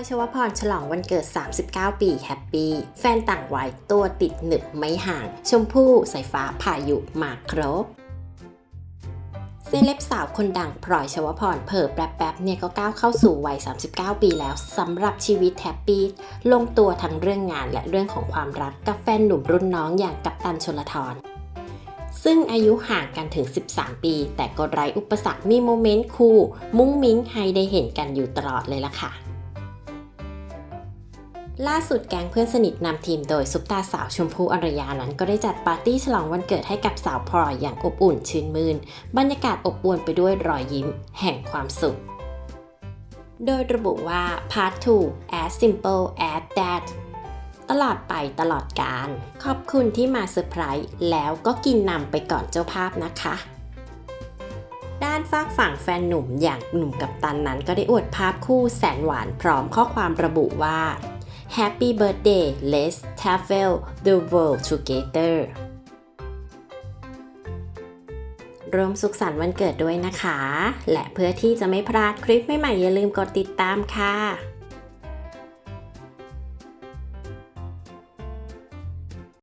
อยชวพรฉลองวันเกิด 39 ปีแฮปปี้แฟนต่างวัยตัวติดหนึบไม่ห่าง ชมพู่สายฟ้าพายุมาครบเซเลบสาวคนดังพลอยชวพรเผอแป๊บๆเนี่ยก็ก้าวเข้าสู่วัย 39 ปีแล้วสำหรับชีวิตแฮปปี้ลงตัวทั้งเรื่องงานและเรื่องของความรักกับแฟนหนุ่มรุ่นน้องอย่างกัปตันชลทรซึ่งอายุห่างกันถึง 13 ปี แต่ก็ไร้อุปสรรคมีโมเมนต์คู่ มุ้งมิ้งให้ได้เห็นกันอยู่ตลอดเลยล่ะค่ะ ล่าสุดแก๊งเพื่อนสนิทนำทีมโดยซุปตาสาวชมพูอรยานั้นก็ได้จัดปาร์ตี้ฉลองวันเกิดให้กับสาวพลอยอย่างอบอุ่นชื่นมืนบรรยากาศอบอวลไปด้วยรอยยิ้ม แห่งความสุข โดยระบุว่า Part 2 as simple as that ตลอดไปตลอดการ ขอบคุณที่มาเซอร์ไพรส์แล้วก็กินนำไปก่อนเจ้าภาพนะคะด้านฝากฝั่งแฟนหนุ่มอย่างหนุ่มกับตันนั้นก็ได้อวดภาพคู่แสนหวานพร้อมข้อความระบุว่า Happy birthday let's travel the world together ร่วมสุขสันต์วันเกิดด้วยนะคะ และเพื่อที่จะไม่พลาดคลิปใหม่ๆอย่าลืมกดติดตามค่ะ